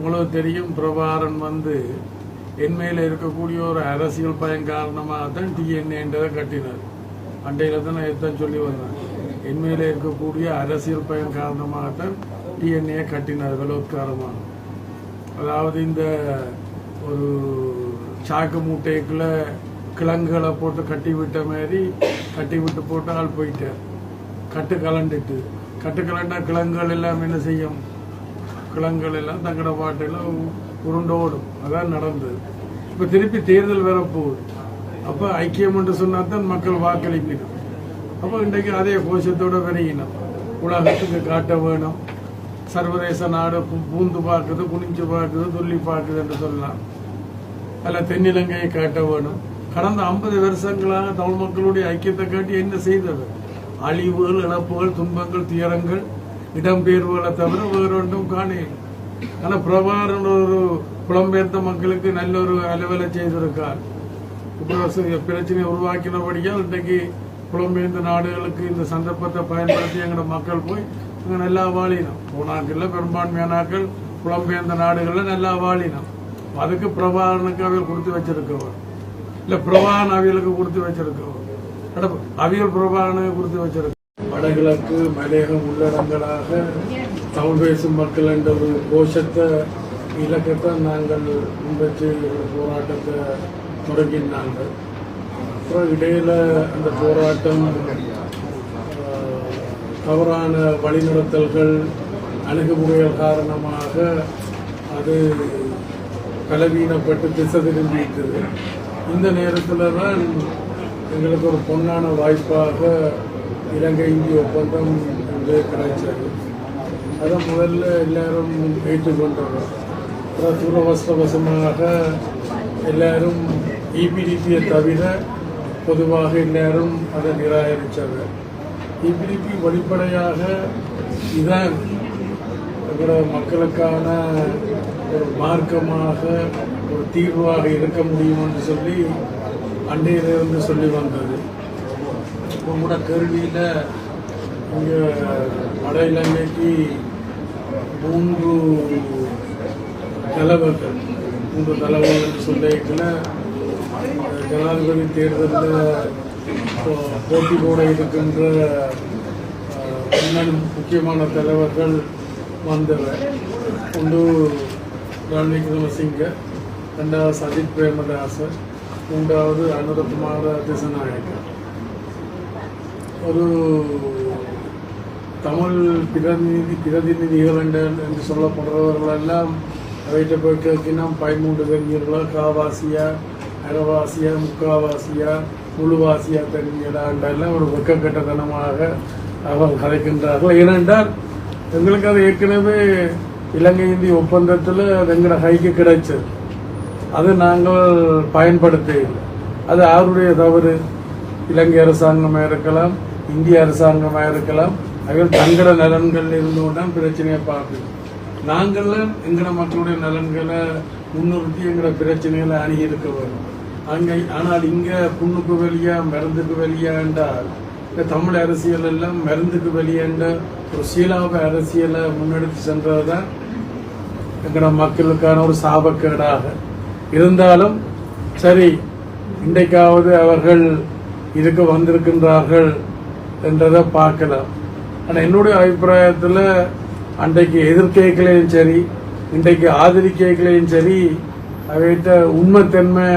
உங்களுக்கு தெரியும் பிரபாரன் வந்து என்மையில் இருக்கக்கூடிய ஒரு அரசியல் பயன் காரணமாக தான் டிஎன்ஏன்றதை கட்டினார். அண்டையில் தான் நான் எத்தான் சொல்லி வந்தேன். என்மையில் இருக்கக்கூடிய அரசியல் பயன் காரணமாகத்தான் டிஎன்ஏ கட்டினார் பலோத்காரமாக. அதாவது இந்த ஒரு சாக்கு மூட்டைக்குள்ள கிழங்குகளை போட்டு கட்டி விட்ட மாதிரி கட்டி விட்டு போட்டு ஆள் போயிட்டார். கட்டு கலண்டுட்டு. கட்டு கலண்டா கிழங்குகள் எல்லாம் என்ன செய்யும்? கிழங்குகள் எல்லாம் தங்கட பாட்டெல்லாம் உ- உருண்டோடும். அதான் நடந்தது. இப்போ திருப்பி தேர்தல் வரப்போகுது அப்போ ஐக்கியம் என்று சொன்னா தான் மக்கள் வாக்களிக்கணும் அப்போ இன்றைக்கு அதே கோஷத்தோட விரையினோம் உலகத்துக்கு காட்ட வேணும். சர்வதேச நாடு பூ- பூந்து பார்க்குது குனிஞ்சு பார்க்குது துள்ளி பார்க்குது என்று சொல்லலாம் அதில் தென்னிலங்கையை காட்ட வேணும். கடந்த ஐம்பது வருஷங்களாக தமிழ் மக்களுடைய ஐக்கியத்தை காட்டி என்ன செய்தது? அழிவுகள் இழப்புகள் துன்பங்கள் துயரங்கள் இடம்பெயர்வுகளை தவிர வேறு ஒன்றும் காணேன். ஆனால் பிரபாகரன் ஒரு புலம்பெயர்ந்த மக்களுக்கு நல்ல ஒரு அலுவலை செய்திருக்கார். இப்போ பிரச்சனையை உருவாக்கினபடியால் இன்றைக்கு புலம்பெயர்ந்த நாடுகளுக்கு இந்த சந்தர்ப்பத்தை பயன்படுத்தி எங்களோட மக்கள் போய் அங்கே நல்லா வாழினோம். போனாக்களில் பெரும்பான்மையானாக்கள் புலம்பெயர்ந்த நாடுகளில் நல்லா வாழினோம். அதுக்கு பிரபாகரனுக்கு அவியல் கொடுத்து வச்சிருக்கவர் இல்லை பிரபாகரன் அவியலுக்கு கொடுத்து வச்சிருக்கவர் அட, அவியல் பிரபாகரனுக்கு கொடுத்து வச்சிருக்க வடகிழக்கு மலையகம் உள்ளடங்களாக தமிழ் பேசும் மக்கள் என்ற ஒரு கோஷத்தை இலக்கத்தை நாங்கள் முன்பற்றி போராட்டத்தை தொடங்கினாங்க அப்புறம் இடையில அந்த போராட்டம் தவறான வழிநடத்தல்கள் அணுகுமுறைகள் காரணமாக அது பலவீனப்பட்டு திசை திரும்பிட்டது இந்த நேரத்தில் தான் எங்களுக்கு ஒரு பொன்னான வாய்ப்பாக இலங்கை இந்திய ஒப்பந்தம் வந்து கிடைச்சது அதை முதல்ல எல்லாரும் ஏற்றுக்கொண்டோம். துரவசவசமாக எல்லாரும் இபிடிபியை தவிர பொதுவாக எல்லாரும் அதை நிராகரித்தாங்க இபிடிபி வெளிப்படையாக இதான் எங்களோட மக்களுக்கான ஒரு மார்க்கமாக ஒரு தீர்வாக இருக்க முடியும் என்று சொல்லி அண்டையிலிருந்து சொல்லி வந்தது. இப்போ கூட கேள்வியில் இங்கே வட இலங்கைக்கு மூன்று தலைவர்கள் மூன்று தலைவர்கள் சொல்லிக்கல ஜனாதிபதி தேர்தலில் போட்டி போட இருக்கின்ற முன்னணி முக்கியமான தலைவர்கள் வந்தவர். ஒன்று ரணில் விக்ரமசிங்க ரெண்டாவது சஜித் பிரேமதாச மூன்றாவது அனுரகுமார திசநாயக்க ஒரு தமிழ் பிரதிநிதி பிரதிநிதிகள் என்று என்று சொல்லப்படுறவர்கள் எல்லாம் அவற்றை போய் கேட்கினோம் பதிமூன்று தெரிஞ்சீர்களா காவாசியா அரைவாசியா முக்காவாசியா முழுவாசியா தெரிஞ்சீங்களாண்டெல்லாம் ஒரு வெக்கக்கட்டத்தனமாக அவர்கள் கதைக்கின்றார்கள். ஏனென்றால் எங்களுக்கு அது ஏற்கனவே இலங்கை இந்திய ஒப்பந்தத்தில் அது எங்களோட கைக்கு கிடைச்சது. அது நாங்கள் பயன்படுத்த அது அவருடைய தவறு? இலங்கை அரசாங்கமாக இருக்கலாம் இந்திய அரசாங்கமாக இருக்கலாம் அவர்கள் தங்கள நலன்கள் இருந்து தான் பிரச்சனையை பார்க்குது. நாங்களும் எங்களோட மக்களுடைய நலன்களை முன்னிறுத்தி எங்களோட பிரச்சனைகளை அணுகி இருக்க வரும் அங்கே ஆனால் இங்கே புண்ணுக்கு வெளியா மருந்துக்கு வெளியா என்றால் இந்த தமிழ் அரசியல் எல்லாம் மருந்துக்கு வெளியேண்ட ஒரு சீலாப அரசியலை முன்னெடுத்து சென்றது தான் எங்களோட மக்களுக்கான ஒரு சாபக்கேடாக. இருந்தாலும் சரி இன்றைக்காவது அவர்கள் இதுக்கு வந்திருக்கின்றார்கள் என்றதை பார்க்கலாம் ஆனால் என்னுடைய அபிப்பிராயத்தில் அன்றைக்கு எதிர்க்கைகளையும் சரி இன்றைக்கு ஆதரிக்கைகளையும் சரி அவைகிட்ட உண்மைத்தன்மை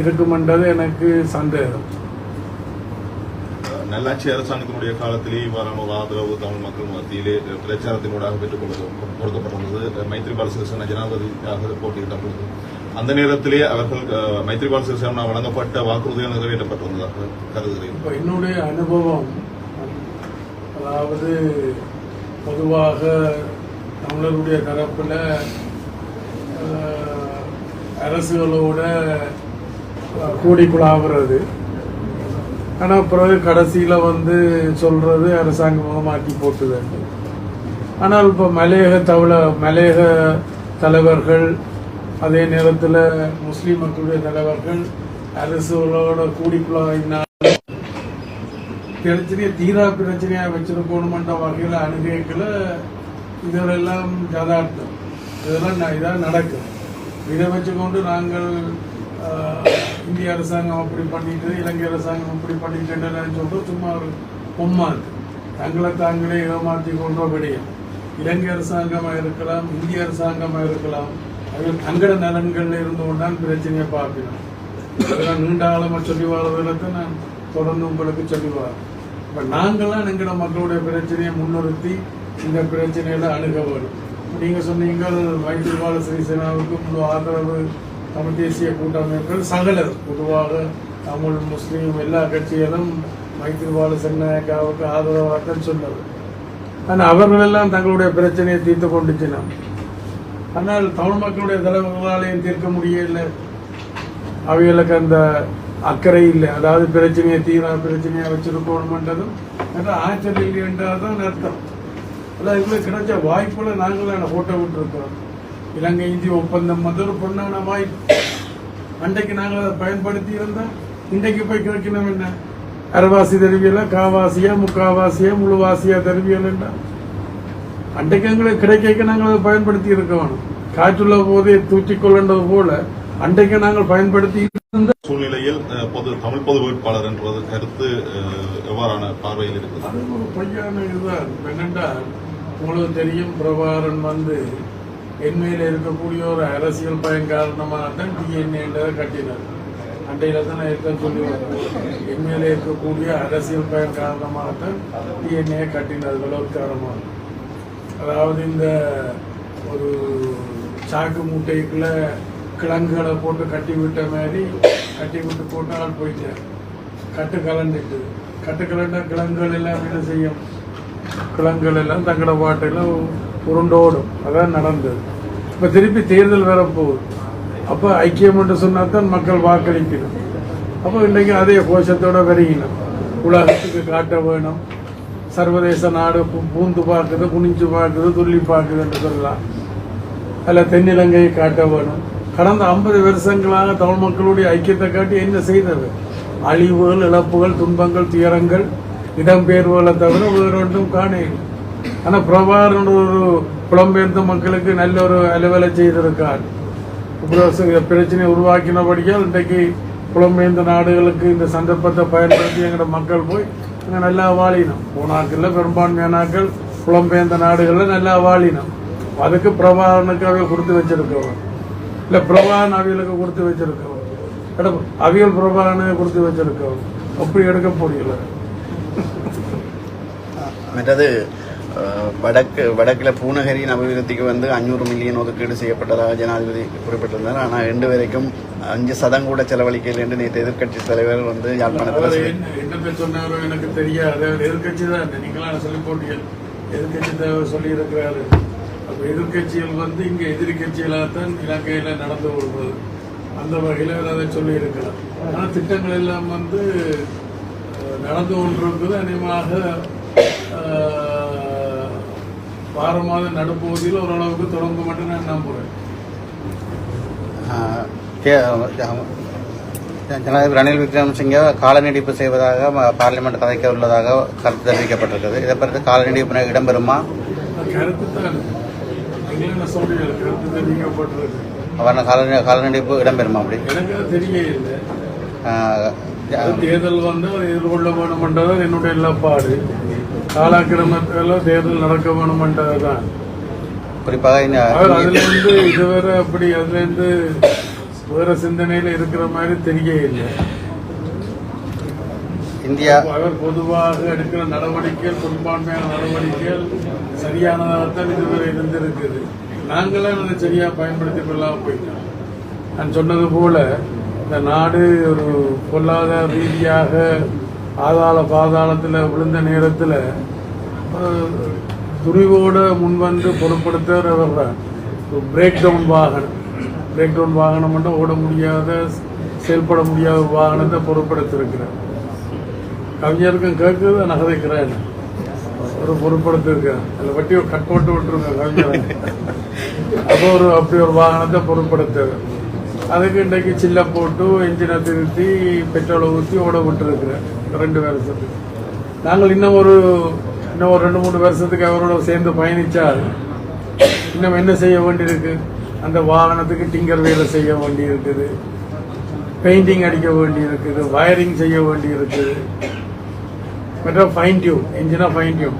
இருக்குமென்றது எனக்கு சந்தேகம். நல்லாட்சி அரசாங்கத்தினுடைய காலத்திலே இவ்வாறான ஒரு ஆதரவு தமிழ் மக்கள் மத்தியிலே பிரச்சாரத்தினூடாக பெற்றுக் கொள்ள கொடுக்கப்பட்டிருந்தது மைத்ரிபால சிறிசேனா ஜனாதிபதியாக போட்டியிட்ட பொழுது அந்த நேரத்திலே அவர்கள் மைத்ரிபால் சிறிசேனா வழங்கப்பட்ட வாக்குறுதிகள் நிறைவேற்றப்பட்டிருந்ததாக கருதுகிறேன். இப்போ என்னுடைய அனுபவம் அதாவது பொதுவாக தமிழருடைய தரப்பில் அரசுகளோட கூடி குழாவுறது. ஆனால் பிறகு கடைசியில் வந்து சொல்றது அரசாங்கம் மாற்றி போட்டுது. ஆனால் இப்போ மலையக தவள மலையக தலைவர்கள் அதே நேரத்தில் முஸ்லீம் மக்களுடைய தலைவர்கள் அரசுகளோட கூடி பிரச்சனையை தீரா பிரச்சனையாக வச்சிருக்கணுமென்ற வகையில் அணுகைகளை இதெல்லாம் ஜதார்த்தம் இதெல்லாம் ந- இதான் நடக்கும் இதை வச்சுக்கொண்டு நாங்கள் இந்திய அரசாங்கம் அப்படி பண்ணிட்டு இலங்கை அரசாங்கம் அப்படி பண்ணிட்டு சொல்றோம் சும்மா ஒரு பொம்மா இருக்கு. தங்களை தாங்களே ஏமாற்றி கொண்டோ விடையும் இலங்கை அரசாங்கமாக இருக்கலாம் இந்திய அரசாங்கமாக இருக்கலாம். தங்கட நலன்களில் இருந்து கொண்டான் பிரச்சனையை பார்க்கணும். அதெல்லாம் நீண்ட காலமாக சொல்லி வாழ்வதற்கு நான் தொடர்ந்து உங்களுக்கு சொல்லுவார். இப்போ நாங்கள்லாம் எங்களோட மக்களுடைய பிரச்சனையை முன்னிறுத்தி இந்த பிரச்சனையில அணுக வரும் நீங்கள் சொன்னீங்க மைத்திரிபால சிறிசேனாவுக்கு முழு ஆதரவு தமிழ் தேசிய கூட்டமைப்புகள் சகலர். பொதுவாக தமிழ் முஸ்லீம் எல்லா கட்சிகளும் மைத்திரிபால சென்னாயக்காவுக்கு ஆதரவாகத்தான் சொன்னது. ஆனால் அவர்கள் எல்லாம் தங்களுடைய பிரச்சனையை தீர்த்து கொண்டுச்சினான் ஆனால் தமிழ் மக்களுடைய தலைவர்களாலையும் தீர்க்க முடியல. அவைகளுக்கு அந்த அக்கறை இல்லை. அதாவது பிரச்சனையை தீரா பிரச்சனையை வச்சிருக்கணும்ன்றதும் ஆச்சரியம் இல்லை என்றால் தான் அர்த்தம். அதான் இவ்வளவு கிடைச்ச வாய்ப்புல நாங்களும் ஓட்ட விட்டுருக்கோம் இலங்கை இந்திய ஒப்பந்தம் வந்து ஒரு பொண்ணான வாய்ப்பு. அன்றைக்கு நாங்கள் அதை பயன்படுத்தி இருந்தால் இன்றைக்கு போய் கிடைக்கணும் என்ன? அரைவாசி தருவியெல்லாம் காவாசியா முக்காவாசியா முழுவாசியா தருவியல் என்றால்? அன்றைக்கு எங்களுக்கு கிடைக்க நாங்கள் அதை பயன்படுத்தி இருக்க வேணும். காற்றுள்ள போதே தூற்றிக்கொள்ளது போல அன்றைக்கு நாங்கள் பயன்படுத்தி இருந்த சூழ்நிலையில் பொது தமிழ் பொது வேட்பாளர் என்றது கருத்து எவ்வாறான பார்வையில் இருக்குது? அது ஒரு பொய்யான இதுதான். என்னென்றால் உங்களுக்கு தெரியும் பிரபாகரன் வந்து என்மையில் இருக்கக்கூடிய ஒரு அரசியல் பயன் காரணமாக தான் டிஎன்ஏன்றதை கட்டினார். அண்டையில தான் நான் இருக்க சொல்லி என்மையில் இருக்கக்கூடிய அரசியல் பயன் காரணமாக தான் டிஎன்ஏ கட்டினது பலவத்காரமாக அதாவது இந்த ஒரு சாக்கு மூட்டைக்குள்ள கிழங்குகளை போட்டு கட்டி விட்ட மாதிரி கட்டி விட்டு போட்டு ஆள் கட்டு கலந்துட்டு. கட்டு கலண்டா கிழங்குகள் எல்லாம் என்ன செய்யும்? கிழங்குகள் எல்லாம் தங்கட பாட்டையில் உருண்டோடும். அதான் நடந்தது. இப்போ திருப்பி தேர்தல் வரப்போகுது அப்போ ஐக்கியம் என்று சொன்னால் தான் மக்கள் வாக்களிக்கணும். அப்போ இன்றைக்கு அதே கோஷத்தோடு வருகினோம் உலகத்துக்கு காட்ட வேணும். சர்வதேச நாடு பூந்து பார்க்குது குனிஞ்சு பார்க்குது துள்ளி பார்க்குது என்று சொல்லலாம். அதில் தென்னிலங்கையை காட்ட வேணும். கடந்த ஐம்பது வருஷங்களாக தமிழ் மக்களுடைய ஐக்கியத்தை காட்டி என்ன செய்தது? அழிவுகள் இழப்புகள் துன்பங்கள் துயரங்கள் இடம்பெயர்வுகளை தவிர வேறு ஒன்றும் காணையில் ஆனால் பிரபாகரன் ஒரு புலம்பெயர்ந்த மக்களுக்கு நல்ல ஒரு அலுவலை செய்திருக்கார். பிரச்சனை ஒரு சில உருவாக்கினபடியால் இன்றைக்கு புலம்பெயர்ந்த நாடுகளுக்கு இந்த சந்தர்ப்பத்தை பயன்படுத்தி எங்களோட மக்கள் போய் அங்கே நல்லா வாழினோம். போனாக்கள்ல பெரும்பான்மையானாக்கள் புலம்பெயர்ந்த நாடுகளில் நல்லா வாழினோம். அதுக்கு பிரபாகனுக்கு அவைய கொடுத்து வச்சிருக்கவன் இல்லை பிரபாகன் அவியலுக்கு கொடுத்து வச்சிருக்கவன் எட அவியல் பிரபாகனுக்கு கொடுத்து வச்சிருக்கவன் அப்படி எடுக்க முடியல. மற்றது வடக்கு வடக்கில் பூநகரின் அபிவிருத்திக்கு வந்து அஞ்சூறு மில்லியன் ஒதுக்கீடு செய்யப்பட்டதாக ஜனாதிபதி குறிப்பிட்டிருந்தார். ஆனால் ரெண்டு வரைக்கும் அஞ்சு சதம் கூட செலவழிக்கல என்று நேற்று எதிர்க்கட்சி தலைவர் வந்து யாழ்ப்பாணத்தில் என்ன சொன்னாரோ எனக்கு தெரியாது. எதிர்கட்சி தான். நீங்களாம் சொல்லி போட்டீங்க எதிர்கட்சி தலைவர் சொல்லி இருக்கிறாரு அப்ப எதிர்கட்சிகள் வந்து இங்க எதிரி கட்சிகளாகத்தான் இலங்கையில நடந்து வருவது அந்த வகையில அதை சொல்லி இருக்கிறார் ஆனா திட்டங்கள் எல்லாம் வந்து நடந்து கொண்டிருப்பது அநேகமாக வார மாதம் நடுப்பகுதியில் ஓரளவுக்கு தொடங்கும் மட்டும் நான் கே- ஜனாதிபதி ரணில் விக்ரமசிங்க கால நீடிப்பு செய்வதாக பார்லிமெண்ட் கதைக்க உள்ளதாக கருத்து தெரிவிக்கப்பட்டிருக்கிறது. இதை பற்றி கால நீடிப்பு இடம்பெறுமா? கருத்து தான் நீங்களே என்ன சொல்றீங்க? கருத்து தெரிவிக்கப்பட்டிருக்கு. அவரான கால கால நீடிப்பு இடம்பெறுமா அப்படி? எனக்கு தேர்தல் வந்து அதை எதிர்கொள்ள வேணுமென்றதான் என்னுடைய நிலப்பாடு. காலாக்கிரமத்தில் தேர்தல் நடக்க வேணுமென்றதுதான். குறிப்பாக இந்த அவர் அதுல இருந்து இதுவரை அப்படி அதுல இருந்து வேற சிந்தனையில இருக்கிற மாதிரி தெரிய இல்லை. இந்தியா அவர் பொதுவாக எடுக்கிற நடவடிக்கைகள் பெரும்பான்மையான நடவடிக்கைகள் சரியானதாகத்தான் இதுவரை இருந்திருக்குது. நாங்களே அதை சரியா பயன்படுத்திக் கொள்ளாம போயிட்டோம். நான் சொன்னது போல இந்த நாடு ஒரு பொருளாதார ரீதியாக ஆதாள பாதாளத்தில் விழுந்த நேரத்தில் துணிவோடு முன்வந்து பொருட்படுத்துகிற அவர் பிரேக் டவுன் வாகனம். பிரேக் டவுன் வாகனம் மட்டும் ஓட முடியாத செயல்பட முடியாத வாகனத்தை பொருட்படுத்திருக்கிறார். கவிஞருக்கும் கேட்குது நகதைக்கிறேன் ஒரு பொருட்படுத்திருக்கேன் அதில் வட்டி கட் போட்டு விட்டுருங்க கவிஞர். அப்போ ஒரு அப்படி ஒரு வாகனத்தை பொருட்படுத்துறது அதுக்கு இன்றைக்கு சில்ல போட்டு இன்ஜினை திருத்தி பெட்ரோலை ஊற்றி ஓட விட்டுருக்குறேன். ரெண்டு வருஷத்துக்கு. நாங்கள் இன்னும் ஒரு இன்னும் ஒரு ரெண்டு மூணு வருஷத்துக்கு அவரோட சேர்ந்து பயணித்தா இன்னும் என்ன செய்ய வேண்டியிருக்கு? அந்த வாகனத்துக்கு டிங்கர் வேலை செய்ய வேண்டி இருக்குது பெயிண்டிங் அடிக்க வேண்டி இருக்குது வயரிங் செய்ய வேண்டி இருக்குது மற்ற ஃபைன் டியூன் இன்ஜினாக ஃபைன் டியூன்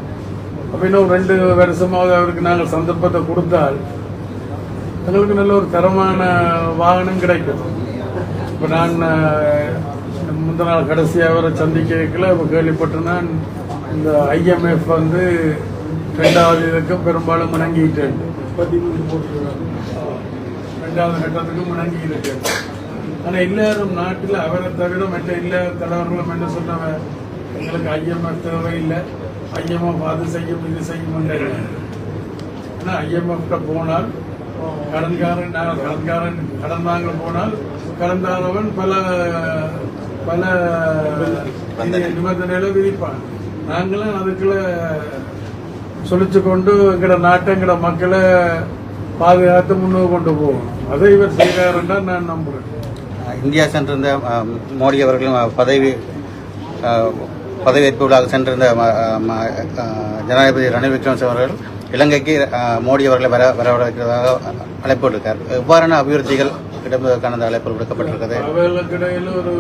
அப்போ இன்னும் ரெண்டு வருஷமாவது அவருக்கு நாங்கள் சந்தர்ப்பத்தை கொடுத்தால் எங்களுக்கு நல்ல ஒரு தரமான வாகனம் கிடைக்கும். இப்போ நான் அஹ், முந்தின நாள் கடைசியாக அவரை சந்திக்கல இப்போ கேள்விப்பட்டேன் இந்த ஐஎம்எஃப் வந்து ரெண்டாவது இதுக்கு பெரும்பாலும் முணங்கிட்டேன். பதிமூணு போட்டுருக்காங்க ரெண்டாவது கட்டத்துக்கு முணங்கி இருக்கு ஆனா எல்லாரும் நாட்டுல அவரை தவிர மற்ற எல்லா தலைவர்களும் என்ன சொன்னவ எங்களுக்கு ஐஎம்எஃப் தேவையில்லை. ஐஎம்எஃப் அது செய்யும் இது செய்யும் ஆனா ஐஎம்எஃப்ட போனால் கடன்காரன் கடன்காரன் கடன் வாங்க போனால் கடன்தாரவன் பல பல நிபந்தனைகளை விதிப்பான். நாங்களும் அதுக்குள்ள சொல்லிச்சு கொண்டு எங்கட நாட்டை எங்கட மக்களை பாதுகாத்து முன்னோக்கி கொண்டு போவோம். அதை இவர் செய்கிறாருன்னா நான் நம்புறேன். இந்தியா சென்றிருந்த மோடி அவர்களும் பதவி பதவியேற்பு விழாவுக்கு சென்றிருந்த ஜனாதிபதி ரணில் விக்ரமசிங்க அவர்கள் இலங்கைக்கு மோடி அவர்களை வர வரவழைக்கிறதாக அழைப்பு விடுக்கார் எவ்வாறான அபிவிருத்திகள் இடம்பெறுவதற்கான அந்த அழைப்பு விடுக்கப்பட்டிருக்கிறது? அவர்களுக்கிடையில் ஒரு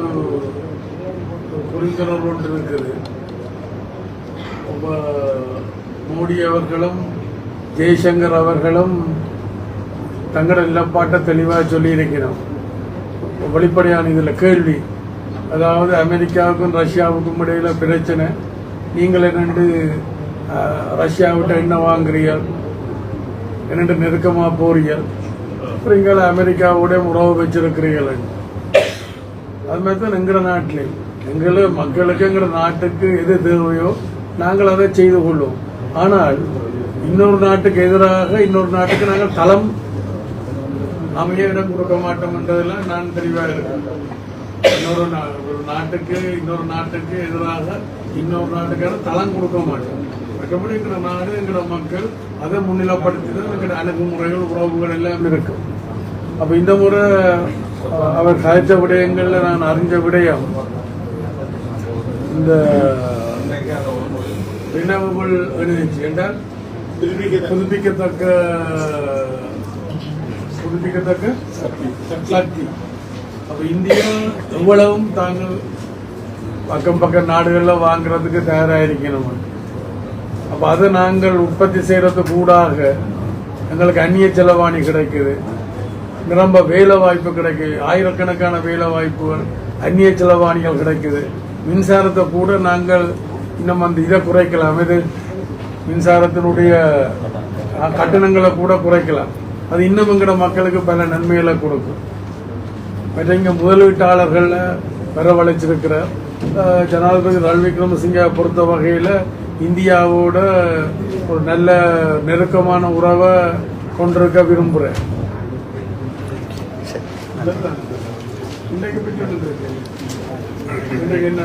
புரிந்துணர்வு ஒன்று இருக்குது. ரொம்ப மோடி அவர்களும் ஜெய்சங்கர் அவர்களும் தங்களோட நிலப்பாட்டை தெளிவாக சொல்லியிருக்கிறோம். வெளிப்படையான இதில் கேள்வி. அதாவது அமெரிக்காவுக்கும் ரஷ்யாவுக்கும் இடையில பிரச்சனை. நீங்கள் என்னென்று ரஷ்யாவிட்ட என்ன வாங்குறீர்கள்? என்னென்று நெருக்கமாக போறீர்கள்? நீங்கள் அமெரிக்காவோட உறவு வச்சிருக்கிறீர்கள் அது மாதிரி தான் எங்கிற நாட்டிலே. எங்களை மக்களுக்கு எங்கிற நாட்டுக்கு எது தேவையோ நாங்கள் அதை செய்து கொள்வோம். ஆனால் இன்னொரு நாட்டுக்கு எதிராக இன்னொரு நாட்டுக்கு நாங்கள் தளம் அமைய இடம் கொடுக்க மாட்டோம் என்றதெல்லாம் நான் தெளிவாக இருக்கேன் இன்னொரு நா- ஒரு நாட்டுக்கு இன்னொரு நாட்டுக்கு எதிராக இன்னொரு நாட்டுக்கான தளம் கொடுக்க மாட்டோம். மற்றபடி எங்கிற நாடு எங்கிற மக்கள் அதை முன்னிலைப்படுத்தி தான் எங்கிற அணுகுமுறைகள் உறவுகள் எல்லாம் இருக்கும் அப்போ இந்த முறை அவர் கதைச்ச விடயங்களில் நான் அறிஞ்ச விடயம் இந்த ரினவபிள் எனர்ஜி என்றால் புதுப்பிக்கத்தக்க புதுப்பிக்கத்தக்க சக்தி. அப்போ இந்தியா எவ்வளவும் தாங்கள் பக்கம் பக்கம் நாடுகளில் வாங்குறதுக்கு தயாராக தயாராயிருக்கணும். அப்போ அதை நாங்கள் உற்பத்தி செய்கிறது கூடாக எங்களுக்கு அந்நிய செலவாணி கிடைக்குது. நிரம்ப வேலை வாய்ப்பு கிடைக்குது. ஆயிரக்கணக்கான வேலை வாய்ப்புகள் அந்நிய செலவாணிகள் கிடைக்குது. மின்சாரத்தை கூட நாங்கள் இன்னும் அந்த இதை குறைக்கலாம். இது மின்சாரத்தினுடைய கட்டணங்களை கூட குறைக்கலாம். அது இன்னும் எங்கட மக்களுக்கு பல நன்மைகளை கொடுக்கும். மற்ற இங்கே முதலீட்டாளர்களில் வரவழைச்சிருக்கிற ஜனாதிபதி ரணில் விக்ரமசிங்க பொறுத்த வகையில் இந்தியாவோட ஒரு நல்ல நெருக்கமான உறவை கொண்டிருக்க விரும்புறேன். இன்றைக்கு என்ன